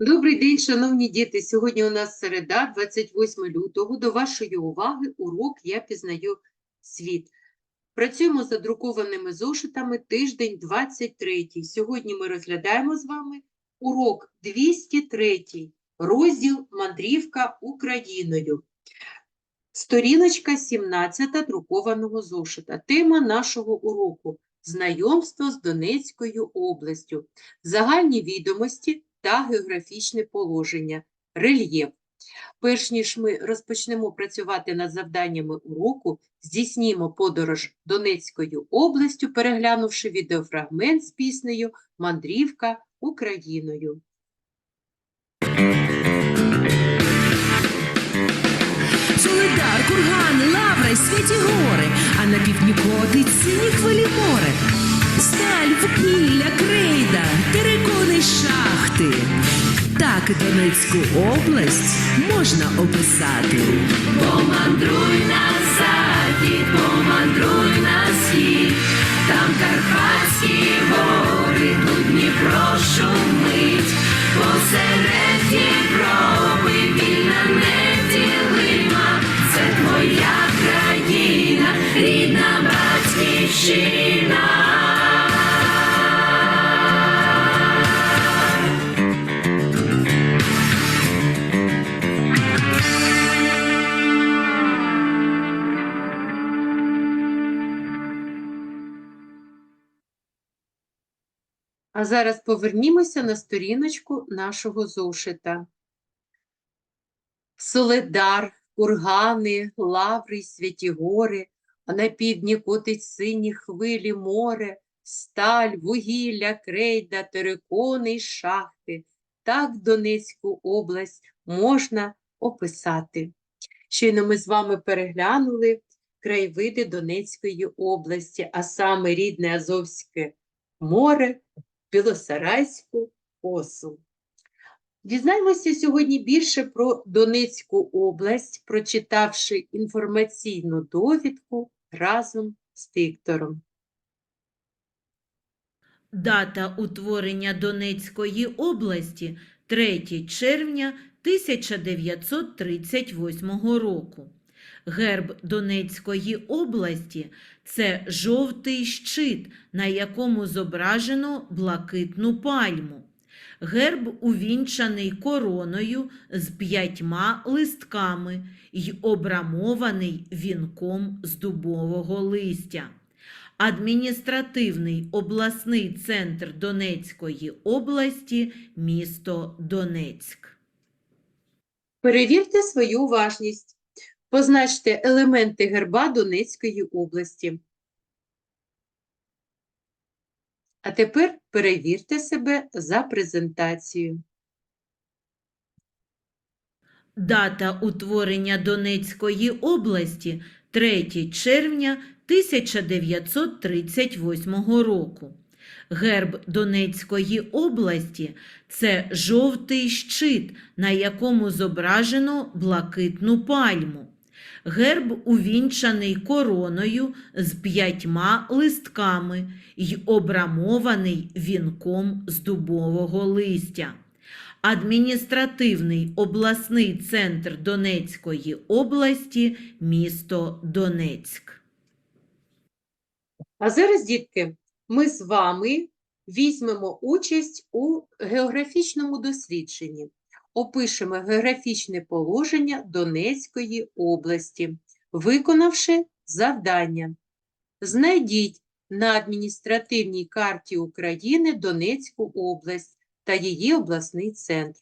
Добрий день, шановні діти. Сьогодні у нас середа, 28 лютого. До вашої уваги урок «Я пізнаю світ». Працюємо за друкованими зошитами тиждень 23. Сьогодні ми розглядаємо з вами урок 203, розділ «Мандрівка Україною». Сторіночка 17 друкованого зошита. Тема нашого уроку – знайомство з Донецькою областю, загальні відомості та географічне положення, рельєф. Перш ніж ми розпочнемо працювати над завданнями уроку, здійснімо подорож Донецькою областю, переглянувши відеофрагмент з піснею «Мандрівка Україною». Солидар, кургани, лавра й святі гори, а на півдні котить сині хвилі море. Сталь, вугілля, крейда, терикони, шахти. Так Донецьку область можна описати. Помандруй на захід, помандруй на схід, там Карпатські гори, тут Дніпро шумить, посеред Європи вільна неділима, це твоя країна, рідна батьківщина. Зараз повернімося на сторіночку нашого зошита. Соледар, кургани, лаври святі гори, а на півдні котить сині хвилі море, сталь, вугілля, крейда, терикони й шахти. Так Донецьку область можна описати. Щойно ми з вами переглянули краєвиди Донецької області, а саме рідне Азовське море, Білосарайську осу. Дізнаємося сьогодні більше про Донецьку область, прочитавши інформаційну довідку разом з диктором. Дата утворення Донецької області 3 червня 1938 року. Герб Донецької області це жовтий щит, на якому зображено блакитну пальму. Герб увінчаний короною з п'ятьма листками й обрамований вінком з дубового листя. Адміністративний обласний центр Донецької області місто Донецьк. Перевірте свою уважність. Позначте елементи герба Донецької області. А тепер перевірте себе за презентацією. Дата утворення Донецької області 3 червня 1938 року. Герб Донецької області це жовтий щит, на якому зображено блакитну пальму. Герб увінчаний короною з п'ятьма листками й обрамований вінком з дубового листя. Адміністративний обласний центр Донецької області місто Донецьк. А зараз, дітки, ми з вами візьмемо участь у географічному дослідженні. Опишемо географічне положення Донецької області, виконавши завдання. Знайдіть на адміністративній карті України Донецьку область та її обласний центр.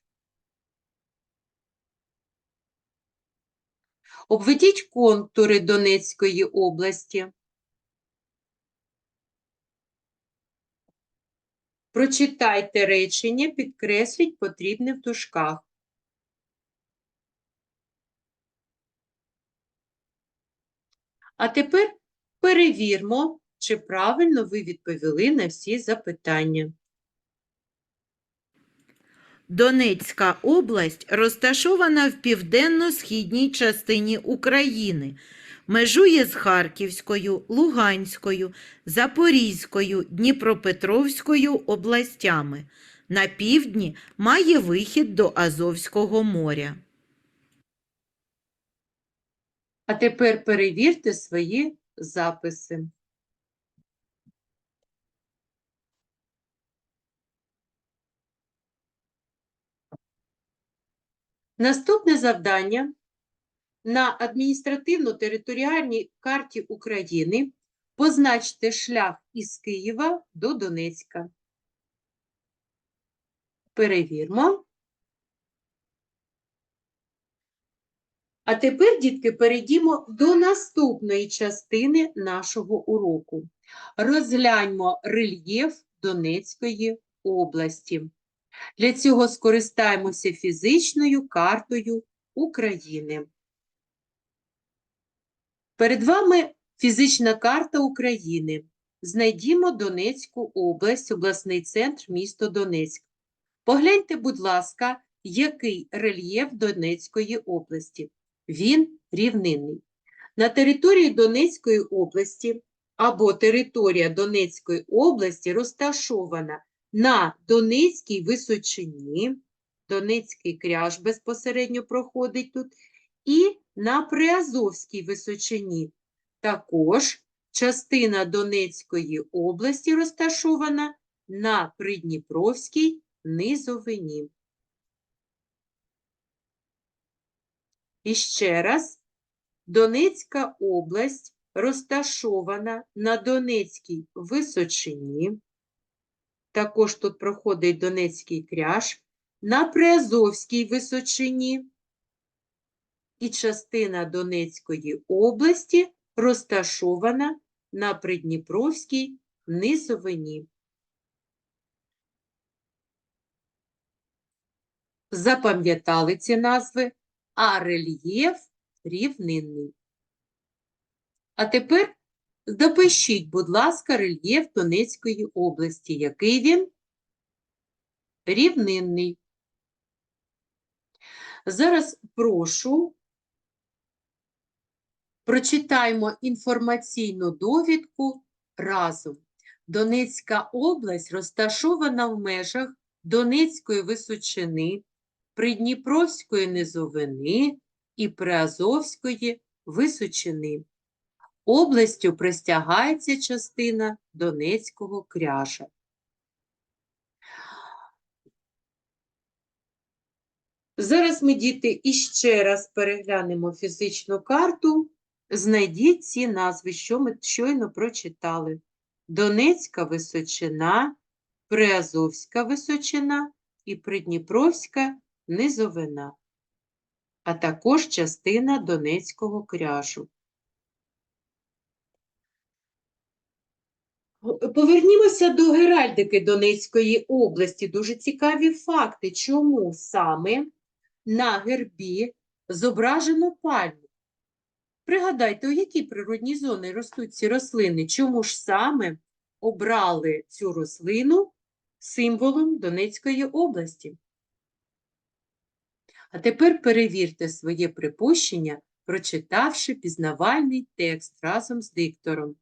Обведіть контури Донецької області. Прочитайте речення, підкресліть потрібне в дужках. А тепер перевірмо, чи правильно ви відповіли на всі запитання. Донецька область розташована в південно-східній частині України. Межує з Харківською, Луганською, Запорізькою, Дніпропетровською областями. На півдні має вихід до Азовського моря. А тепер перевірте свої записи. Наступне завдання на адміністративно-територіальній карті України позначте шлях із Києва до Донецька. Перевірмо. А тепер, дітки, перейдімо до наступної частини нашого уроку. Розгляньмо рельєф Донецької області. Для цього скористаємося фізичною картою України. Перед вами фізична карта України. Знайдімо Донецьку область, обласний центр, місто Донецьк. Погляньте, будь ласка, який рельєф Донецької області. Він рівнинний. На території Донецької області або територія Донецької області розташована на Донецькій височині, Донецький кряж безпосередньо проходить тут, і на Приазовській височині. Також частина Донецької області розташована на Придніпровській низовині. І ще раз, Донецька область розташована на Донецькій височині. Також тут проходить Донецький кряж, на Приазовській височині. І частина Донецької області розташована на Придніпровській низовині. Запам'ятали ці назви, а рельєф рівнинний. А тепер допишіть, будь ласка, рельєф Донецької області. Який він? Рівнинний. Зараз прошу прочитаємо інформаційну довідку разом. Донецька область розташована в межах Донецької височини, Придніпровської низовини і Приазовської височини. Областю простягається частина Донецького кряжа. Зараз ми, діти, іще раз переглянемо фізичну карту. Знайдіть ці назви, що ми щойно прочитали. Донецька височина, Приазовська височина і Придніпровська низовина, а також частина Донецького кряжу. Повернімося до геральдики Донецької області. Дуже цікаві факти, чому саме на гербі зображено пальму. Пригадайте, у якій природній зоні ростуть ці рослини? Чому ж саме обрали цю рослину символом Донецької області? А тепер перевірте своє припущення, прочитавши пізнавальний текст разом з диктором.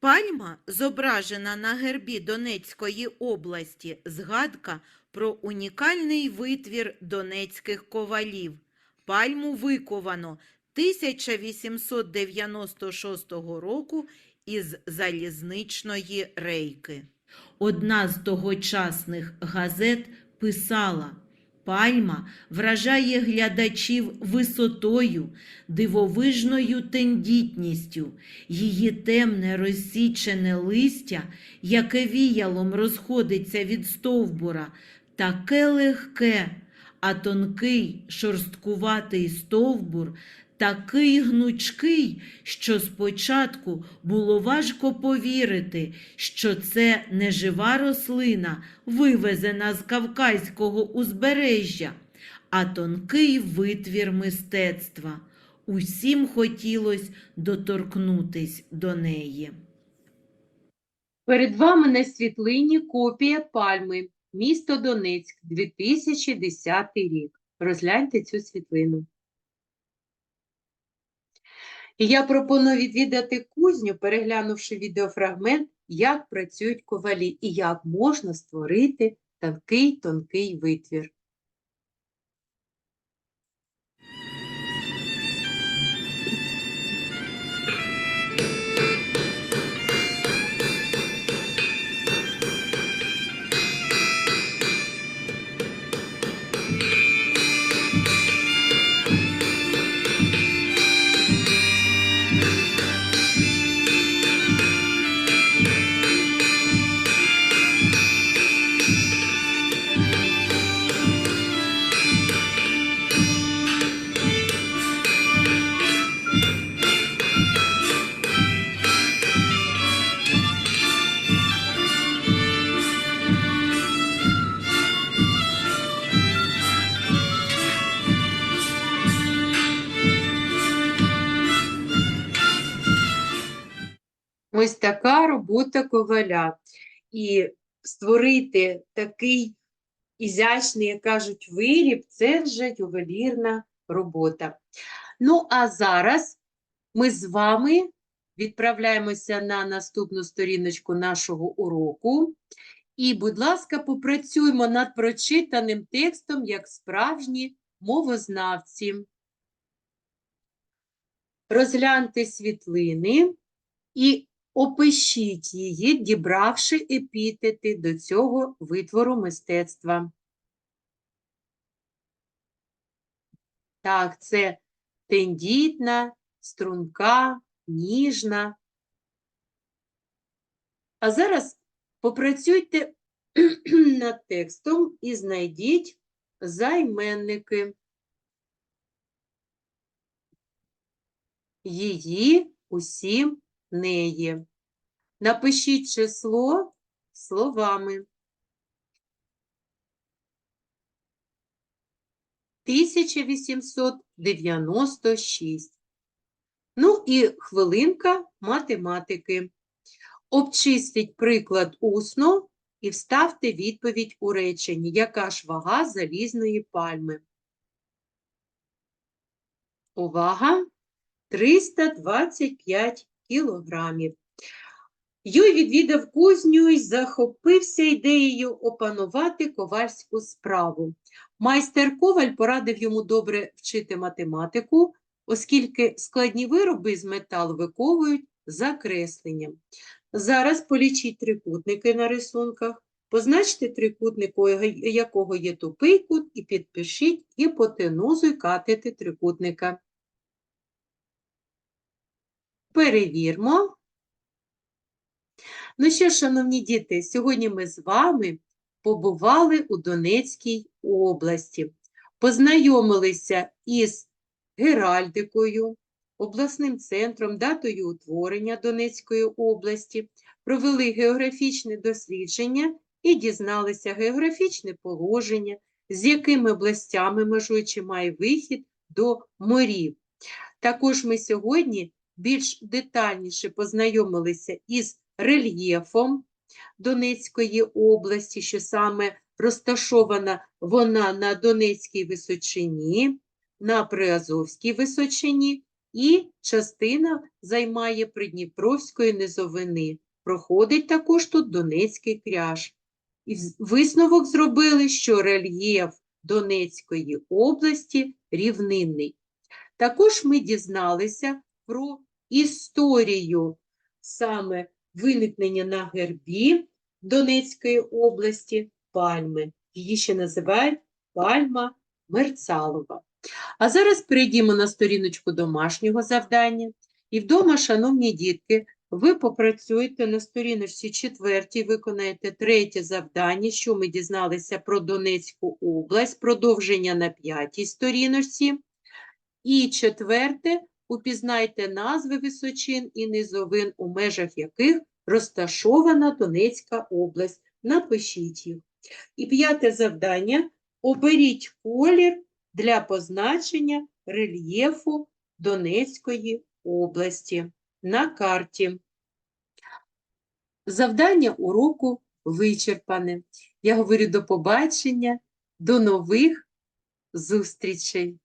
Пальма, зображена на гербі Донецької області, згадка про унікальний витвір донецьких ковалів. Пальму виковано 1896 року із залізничної рейки. Одна з тогочасних газет писала Пальма вражає глядачів висотою, дивовижною тендітністю, її темне розсічене листя, яке віялом розходиться від стовбура, таке легке, а тонкий шорсткуватий стовбур такий гнучкий, що спочатку було важко повірити, що це не жива рослина, вивезена з Кавказького узбережжя, а тонкий витвір мистецтва. Усім хотілося доторкнутись до неї. Перед вами на світлині копія пальми. Місто Донецьк, 2010 рік. Розгляньте цю світлину. І я пропоную відвідати кузню, переглянувши відеофрагмент, як працюють ковалі і як можна створити такий тонкий витвір. Ось така робота коваля. І створити такий ізящний, як кажуть, виріб це вже ювелірна робота. Ну, а зараз ми з вами відправляємося на наступну сторіночку нашого уроку. І, будь ласка, попрацюємо над прочитаним текстом як справжні мовознавці. Розгляньте світлини і опишіть її, дібравши епітети до цього витвору мистецтва. Так, це тендітна, струнка, ніжна. А зараз попрацюйте над текстом і знайдіть займенники. Її, усім, неї. Напишіть число словами. 1896. Ну і хвилинка математики. Обчистіть приклад усно і вставте відповідь у реченні. Яка ж вага залізної пальми? Увага! 325 кілограмів. Юй відвідав кузню і захопився ідеєю опанувати ковальську справу. Майстер Коваль порадив йому добре вчити математику, оскільки складні вироби з металу виковують закресленням. Зараз полічіть трикутники на рисунках, позначте трикутник, якого є тупий кут, і підпишіть гіпотенузу й катети трикутника. Перевірмо. Ну що, шановні діти, сьогодні ми з вами побували у Донецькій області, познайомилися із геральдикою, обласним центром, датою утворення Донецької області, провели географічне дослідження і дізналися географічне положення, з якими областями межуючи має вихід до морів. Також ми сьогодні більш детальніше познайомилися із рельєфом Донецької області, що саме розташована вона на Донецькій височині, на Приазовській височині, і частина займає Придніпровської низовини. Проходить також тут Донецький кряж. І висновок зробили, що рельєф Донецької області рівнинний. Також ми дізналися про історію саме виникнення на гербі Донецької області пальми. Її ще називають пальма Мерцалова. А зараз перейдімо на сторіночку домашнього завдання. І вдома, шановні дітки, ви попрацюєте на сторіночці четвертій, виконаєте третє завдання, що ми дізналися про Донецьку область, продовження на п'ятій сторіночці. І четверте, упізнайте назви височин і низовин, у межах яких розташована Донецька область. Напишіть їх. І п'яте завдання – оберіть колір для позначення рельєфу Донецької області на карті. Завдання уроку вичерпане. Я говорю до побачення, до нових зустрічей.